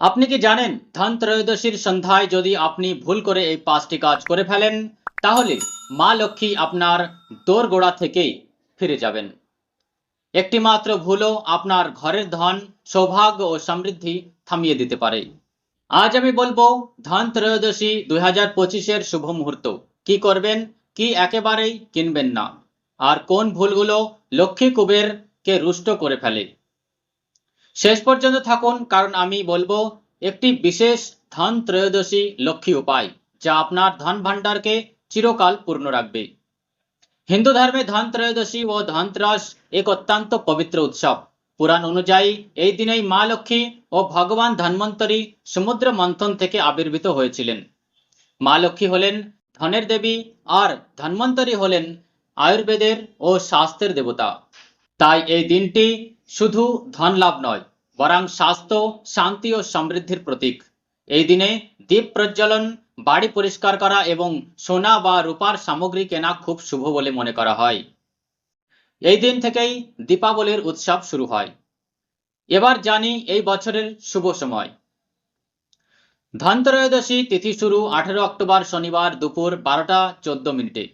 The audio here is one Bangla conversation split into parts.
আপনি কি জানেন, ধন ত্রয়োদশীর সন্ধ্যায় যদি আপনি ভুল করে এই পাঁচটি কাজ করে ফেলেন, তাহলে মা লক্ষ্মী আপনার দোরগোড়া থেকেই ফিরে যাবেন। একটি মাত্র ভুলও আপনার ঘরের ধন, সৌভাগ্য ও সমৃদ্ধি থামিয়ে দিতে পারে। আজ আমি বলব, ধন ত্রয়োদশী দুই হাজার পঁচিশের শুভ মুহূর্ত। কি করবেন, কি একেবারেই কিনবেন না। আর কোন ভুলগুলো লক্ষ্মী কুবেরকে রুষ্ট করে ফেলে? শেষ পর্যন্ত থাকুন, কারণ আমি বলব, একটি বিশেষ ধন ত্রয়োদশী লক্ষ্মী উপায়, যা আপনার ধন ভাণ্ডারকে চিরকাল পূর্ণ রাখবে। হিন্দু ধর্মে ধন ত্রয়োদশী ও ধনত্রাস এক অত্যন্ত পবিত্র উৎসব। পুরাণ অনুযায়ী, এই দিনেই মা লক্ষ্মী ও ভগবান ধন্বন্তরী সমুদ্র মন্থন থেকে আবির্ভূত হয়েছিলেন। মা লক্ষ্মী হলেন ধনের দেবী আর ধন্বন্তরী হলেন আয়ুর্বেদের ও স্বাস্থ্যের দেবতা। তাই এই দিনটি শুধু ধন লাভ নয় বরং স্বাস্থ্য, শান্তি ও সমৃদ্ধির প্রতীক। এই দিনে দ্বীপ প্রজ্বলন, বাড়ি পরিষ্কার করা এবং সোনা বা রূপার সামগ্রী কেনা খুব শুভ বলে মনে করা হয়। এই দিন থেকেই দীপাবলির উৎসব শুরু হয়। এবার জানি এই বছরের শুভ সময়। ধনত্রয়োদশী তিথি শুরু আঠেরো অক্টোবর শনিবার দুপুর বারোটা চোদ্দ মিনিটে।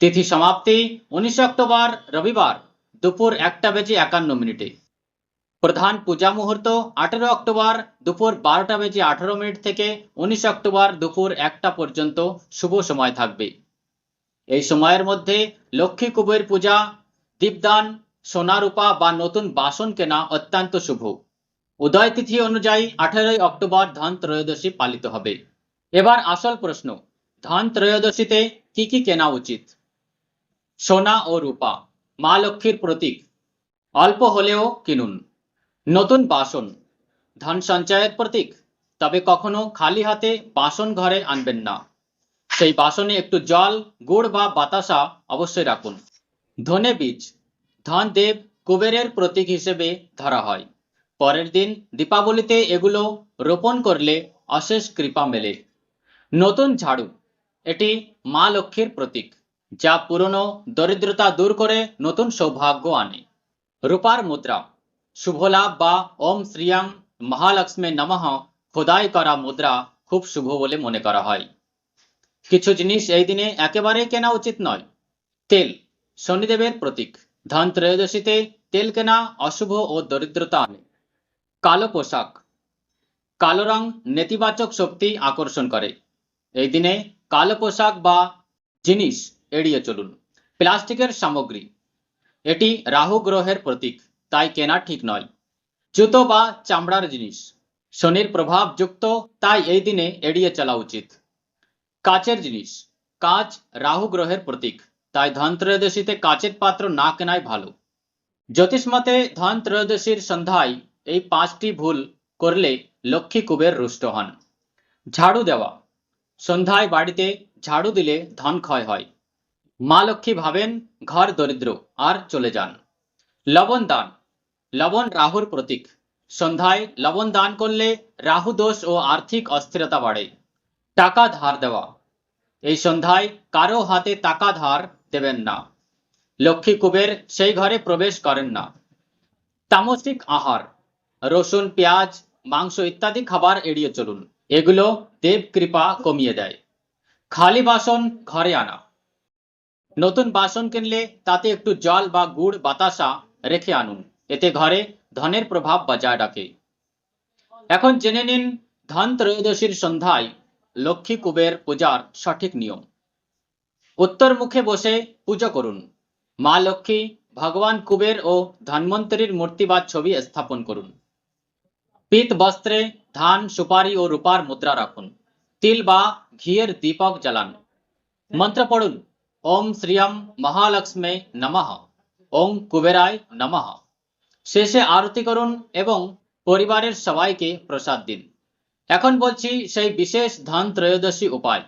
তিথি সমাপ্তি উনিশে অক্টোবর রবিবার দুপুর একটা বেজে একান্ন মিনিটে। প্রধান পূজা মুহূর্ত আঠেরো অক্টোবর দুপুর বারোটা বেজে আঠারো মিনিট থেকে উনিশ অক্টোবর দুপুর একটা পর্যন্ত শুভ সময় থাকবে। এই সময়ের মধ্যে লক্ষ্মী কুবের পূজা, দীপদান সোনা রূপা বা নতুন বাসন কেনা অত্যন্ত শুভ। উদয় তিথি অনুযায়ী আঠেরোই অক্টোবর ধন ত্রয়োদশী পালিত হবে। এবার আসল প্রশ্ন, ধন ত্রয়োদশীতে কি কি কেনা উচিত? সোনা ও রূপা, মা লক্ষ্মীর প্রতীক, অল্প হলেও কিনুন। নতুন বাসন। ধন সঞ্চয়ের প্রতীক। তবে কখনো খালি হাতে বাসন ঘরে আনবেন না। সেই বাসনে একটু জল, গুড় বা বাতাসা অবশ্যই রাখুন। ধনে বীজ। ধন দেব কুবেরের প্রতীক হিসেবে ধরা হয়। পরের দিন দীপাবলিতে এগুলো রোপণ করলে অশেষ কৃপা মেলে। নতুন ঝাড়ু। এটি মা লক্ষ্মীর প্রতীক, যা পুরনো দরিদ্রতা দূর করে নতুন সৌভাগ্য আনে। রূপার মুদ্রা। শুভলাভ বা ওম শ্রিয়াং মহালক্ষ্মী নমঃ খোদাই করা মুদ্রা খুব শুভ বলে মনে করা হয় কিছু জিনিস এই দিনে একেবারেই কেনা উচিত নয় তেল শনিদেবের প্রতীক ধন ত্রয়োদশীতে তেল কেনা অশুভ ও দরিদ্রতা আনে কালো পোশাক কালো রং নেতিবাচক শক্তি আকর্ষণ করে এই দিনে কালো পোশাক বা জিনিস এড়িয়ে চলুন প্লাস্টিকের সামগ্রী এটি রাহু গ্রহের প্রতীক তাই কেনা ঠিক নয়। জুতো বা চামড়ার জিনিস, শনির প্রভাব যুক্ত, তাই এই দিনে এড়িয়ে চলা উচিত। কাচের জিনিস, কাচ রাহু গ্রহের প্রতীক, তাই ধন ত্রয়োদশীতে কাচের পাত্র না কেনাই ভালো। জ্যোতিষ মতে ধন ত্রয়োদশীর সন্ধ্যায় এই পাঁচটি ভুল করলে লক্ষ্মী কুবের রুষ্ট হন। ঝাড়ু দেওয়া, সন্ধ্যায় বাড়িতে ঝাড়ু দিলে ধন ক্ষয় হয়। মা লক্ষ্মী ভাবেন, ঘর দরিদ্র, আর চলে যান। লবণ দান লবণ রাহুর প্রতীক। সন্ধ্যায় লবণ দান করলে রাহু দোষ ও আর্থিক অস্থিরতা বাড়ে। টাকা ধার দেওয়া। এই সন্ধ্যায় কারও হাতে টাকা ধার দেবেন না। লক্ষ্মী কুবের সেই ঘরে প্রবেশ করেন না। তামসিক আহার। রসুন, পেঁয়াজ, মাংস ইত্যাদি খাবার এড়িয়ে চলুন। এগুলো দেব কৃপা কমিয়ে দেয়। খালি বাসন ঘরে আনা। নতুন বাসন কিনলে তাতে একটু জল বা গুড় বাতাসা রেখে আনুন। এতে ঘরে ধনের প্রভাব বজায় রাখে। এখন জেনে নিন ধন ত্রয়োদশীর সন্ধ্যায় লক্ষ্মী কুবের পূজার সঠিক নিয়ম। উত্তর মুখে বসে পুজো করুন। মা লক্ষ্মী, ভগবান কুবের ও ধন্বন্তরীর মূর্তি বা ছবি স্থাপন করুন। পিত বস্ত্রে ধান, সুপারি ও রূপার মুদ্রা রাখুন। তিল বা ঘিয়ের দীপক জ্বালান। মন্ত্র পড়ুন। ওম শ্রিয়ম মহালক্ষ্মী নমঃ। ওম কুবেরায় নমঃ। শেষে আরতি করুন এবং পরিবারের সবাইকে প্রসাদ দিন। এখন বলছি সেই বিশেষ ধন ত্রয়োদশী উপায়।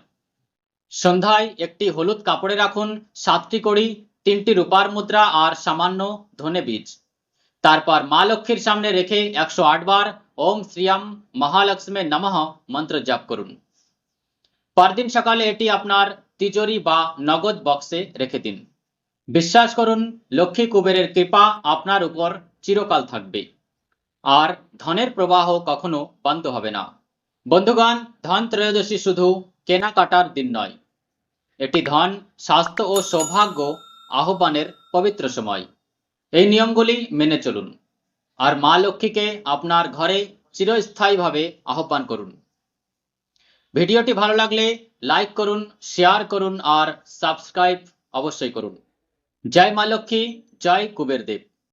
সন্ধ্যায় একটি হলুদ কাপড়ে রাখুন সাতটি কড়ি, তিনটি রূপার মুদ্রা আর সামান্য ধনে বীজ। তারপর মা লক্ষ্মীর সামনে রেখে একশো আট বার ওম শ্রিয়াম মহালক্ষ্মী নমঃ মন্ত্র জপ করুন। পরদিন সকালে এটি আপনার তিজোরি বা নগদ বক্সে রেখে দিন। বিশ্বাস করুন, লক্ষ্মী কুবেরের কৃপা আপনার উপর চিরকাল থাকবে। আর ধনের প্রবাহ কখনো বন্ধ হবে না। বন্ধুগণ, ধন ত্রয়োদশী শুধু কেনাকাটার দিন নয়। এটি ধন স্বাস্থ্য ও সৌভাগ্য আহ্বানের পবিত্র সময়। এই নিয়মগুলি মেনে চলুন। আর মা লক্ষ্মীকে আপনার ঘরে চিরস্থায়ীভাবে আহ্বান করুন। ভিডিওটি ভালো লাগলে লাইক করুন, শেয়ার করুন আর সাবস্ক্রাইব অবশ্যই করুন। জয় মা লক্ষ্মী, জয় কুবের দেব